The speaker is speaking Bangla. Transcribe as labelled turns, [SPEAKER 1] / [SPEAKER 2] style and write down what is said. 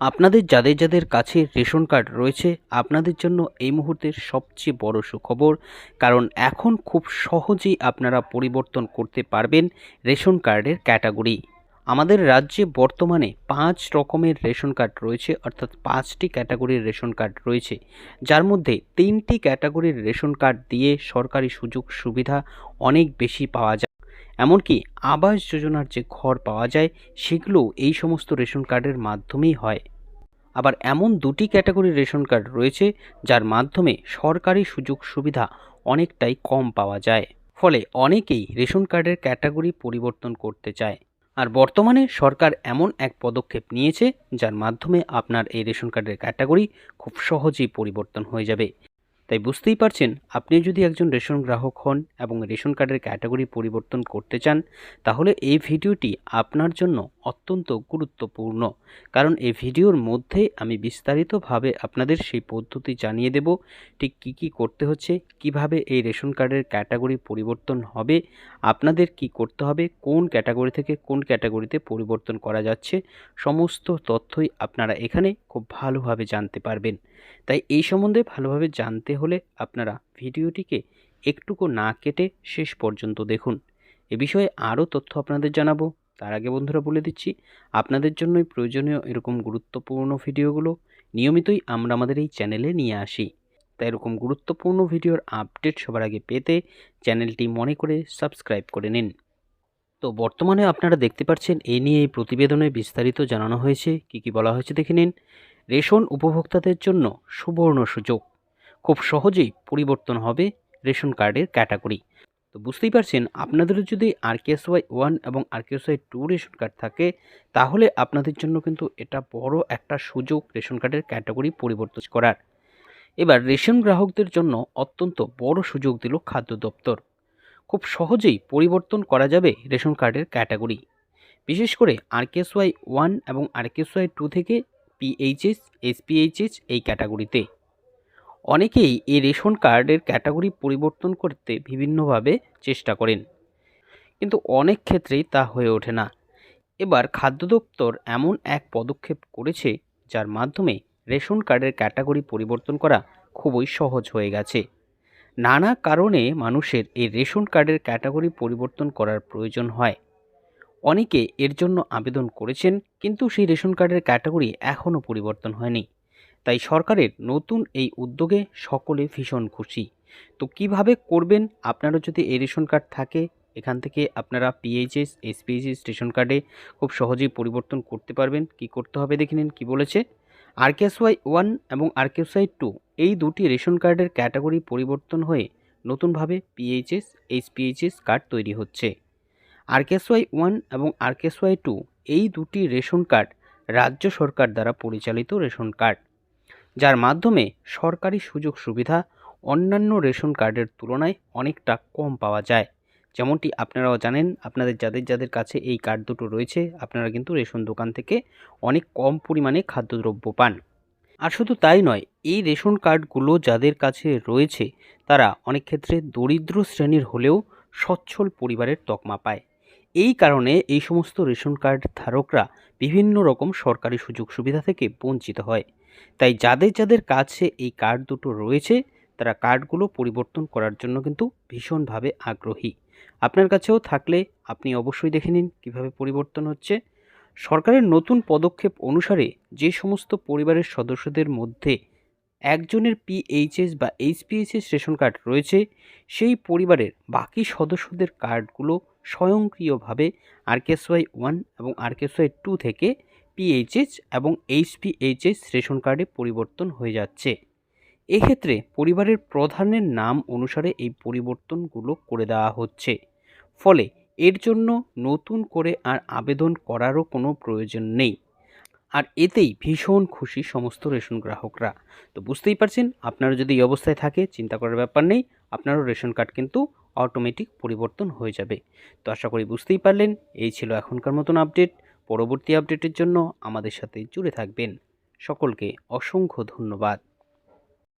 [SPEAKER 1] আপনাদের যাদের যাদের কাছে রেশন কার্ড রয়েছে, আপনাদের জন্য এই মুহূর্তের সবচেয়ে বড় সুখবর, কারণ এখন খুব সহজেই আপনারা পরিবর্তন করতে পারবেন রেশন কার্ডের ক্যাটাগরি। আমাদের রাজ্যে বর্তমানে পাঁচ রকমের রেশন কার্ড রয়েছে, অর্থাৎ পাঁচটি ক্যাটাগরির রেশন কার্ড রয়েছে। যার মধ্যে তিনটি ক্যাটাগরির রেশন কার্ড দিয়ে সরকারি সুযোগ সুবিধা অনেক বেশি পাওয়া যায়। এমনকি আবাস যোজনার যে ঘর পাওয়া যায়, সেগুলো এই সমস্ত রেশন কার্ডের মাধ্যমেই হয়। আবার এমন দুটি ক্যাটাগরির রেশন কার্ড রয়েছে, যার মাধ্যমে সরকারি সুযোগ সুবিধা অনেকটাই কম পাওয়া যায়। ফলে অনেকেই রেশন কার্ডের ক্যাটাগরি পরিবর্তন করতে চায়। আর বর্তমানে সরকার এমন এক পদক্ষেপ নিয়েছে, যার মাধ্যমে আপনার এই রেশন কার্ডের ক্যাটাগরি খুব সহজেই পরিবর্তন হয়ে যাবে। তাই বুঝতেই পারছেন, আপনি যদি একজন রেশন গ্রাহক হন এবং রেশন কার্ডের ক্যাটাগরি পরিবর্তন করতে চান, তাহলে এই ভিডিওটি আপনার জন্য অত্যন্ত গুরুত্বপূর্ণ। কারণ এই ভিডিওর মধ্যে আমি বিস্তারিতভাবে আপনাদের সেই পদ্ধতি জানিয়ে দেব, ঠিক কী কী করতে হচ্ছে, কীভাবে এই রেশন কার্ডের ক্যাটাগরি পরিবর্তন হবে, আপনাদের কি করতে হবে, কোন ক্যাটাগরি থেকে কোন ক্যাটাগরিতে পরিবর্তন করা যাচ্ছে, সমস্ত তথ্যই আপনারা এখানে খুব ভালোভাবে জানতে পারবেন। তাই এই সম্বন্ধে ভালোভাবে জানতে হলে আপনারা ভিডিওটিকে একটুকু না কেটে শেষ পর্যন্ত দেখুন। এ বিষয়ে আরও তথ্য আপনাদের জানাব। তার আগে বন্ধুরা বলে দিচ্ছি, আপনাদের জন্যই প্রয়োজনীয় এরকম গুরুত্বপূর্ণ ভিডিওগুলো নিয়মিতই আমরা আমাদের এই চ্যানেলে নিয়ে আসি। তাই এরকম গুরুত্বপূর্ণ ভিডিওর আপডেট সবার আগে পেতে চ্যানেলটি মনে করে সাবস্ক্রাইব করে নিন। তো বর্তমানে আপনারা দেখতে পাচ্ছেন এই নিয়ে এই প্রতিবেদনে বিস্তারিত জানানো হয়েছে। কি কি বলা হয়েছে দেখে নিন। রেশন উপভোক্তাদের জন্য সুবর্ণ সুযোগ। খুব সহজেই পরিবর্তন হবে রেশন কার্ডের ক্যাটাগরি। তো বুঝতেই পারছেন, আপনাদেরও যদি আরকেএসওয়াই ওয়ান এবং আরকেএসওয়াই টু রেশন কার্ড থাকে, তাহলে আপনাদের জন্য কিন্তু এটা বড় একটা সুযোগ রেশন কার্ডের ক্যাটাগরি পরিবর্তন করার। এবার রেশন গ্রাহকদের জন্য অত্যন্ত বড় সুযোগ দিল খাদ্য দপ্তর। খুব সহজেই পরিবর্তন করা যাবে রেশন কার্ডের ক্যাটাগরি বিশেষ করে আরকেএসওয়াই ওয়ান এবং আরকেএসওয়াই টু থেকে পিএইচএস এসপিএইচএস এই ক্যাটাগরিতে অনেকেই এই রেশন কার্ডের ক্যাটাগরি পরিবর্তন করতে বিভিন্নভাবে চেষ্টা করেন। কিন্তু অনেক ক্ষেত্রেই তা হয়ে ওঠে না। এবার খাদ্য দপ্তর এমন এক পদক্ষেপ করেছে, যার মাধ্যমে রেশন কার্ডের ক্যাটাগরি পরিবর্তন করা খুবই সহজ হয়ে গেছে। নানা কারণে মানুষের এই রেশন কার্ডের ক্যাটাগরি পরিবর্তন করার প্রয়োজন হয়। অনেকে এর জন্য আবেদন করেছেন, কিন্তু সেই রেশন কার্ডের ক্যাটাগরি এখনও পরিবর্তন হয়নি। তাই সরকারের নতুন এই উদ্যোগে সকলে ভীষণ খুশি। তো কীভাবে করবেন? আপনারও যদি এই রেশন কার্ড থাকে, এখান থেকে আপনারা পিএইচএস এসপিএইচএস রেশন কার্ডে খুব সহজেই পরিবর্তন করতে পারবেন। কি করতে হবে দেখে নিন, কী বলেছে? আরকেএসওয়াই ওয়ান এবং আরকেএসওয়াই টু এই দুটি রেশন কার্ডের ক্যাটাগরি পরিবর্তন হয়ে নতুনভাবে পিএইচএস এইচপিএইচএস কার্ড তৈরি হচ্ছে। আরকেএসওয়াই ওয়ান এবং আরকেএসওয়াই টু এই দুটি রেশন কার্ড রাজ্য সরকার দ্বারা পরিচালিত রেশন কার্ড। যার মাধ্যমে সরকারি সুযোগ সুবিধা অন্যান্য রেশন কার্ডের তুলনায় অনেকটা কম পাওয়া যায়। যেমনটি আপনারাও জানেন, আপনাদের যাদের যাদের কাছে এই কার্ড দুটো রয়েছে, আপনারা কিন্তু রেশন দোকান থেকে অনেক কম পরিমাণে খাদ্যদ্রব্য পান। আর শুধু তাই নয়, এই রেশন কার্ডগুলো যাদের কাছে রয়েছে, তারা অনেক ক্ষেত্রে দরিদ্র শ্রেণির হলেও সচ্ছল পরিবারের তকমা পায়। এই কারণে এই সমস্ত রেশন কার্ড ধারকরা বিভিন্ন রকম সরকারি সুযোগ সুবিধা থেকে বঞ্চিত হয়। তাই যাদের যাদের কাছে এই কার্ড দুটো রয়েছে, তারা কার্ডগুলো পরিবর্তন করার জন্য কিন্তু ভীষণভাবে আগ্রহী। আপনার কাছেও থাকলে আপনি অবশ্যই দেখে নিন কীভাবে পরিবর্তন হচ্ছে। সরকারের নতুন পদক্ষেপ অনুসারে যে সমস্ত পরিবারের সদস্যদের মধ্যে একজনের পিএইচএস বা এইচপিএইচএস রেশন কার্ড রয়েছে, সেই পরিবারের বাকি সদস্যদের কার্ডগুলো স্বয়ংক্রিয়ভাবে আরকেএসওয়াই ওয়ান এবং আরকেএসওয়াই টু থেকে পিএইচএস এবং এইচপিএইচএস রেশন কার্ডে পরিবর্তন হয়ে যাচ্ছে। এক্ষেত্রে পরিবারের প্রধানের নাম অনুসারে এই পরিবর্তনগুলো করে দেওয়া হচ্ছে। ফলে এর জন্য নতুন করে আর আবেদন করারও কোনো প্রয়োজন নেই। আর এতেই ভীষণ খুশি সমস্ত রেশন গ্রাহকরা। তো বুঝতেই পারছেন আপনারা যদি এই অবস্থায় থাকে, চিন্তা করার ব্যাপার নেই, আপনারও রেশন কার্ড কিন্তু অটোমেটিক পরিবর্তন হয়ে যাবে। তো আশা করি বুঝতেই পারলেন, এই ছিল এখনকার মতন আপডেট পরবর্তী আপডেটের জন্য আমাদের সাথে জুড়ে থাকবেন। সকলকে অসংখ্য ধন্যবাদ।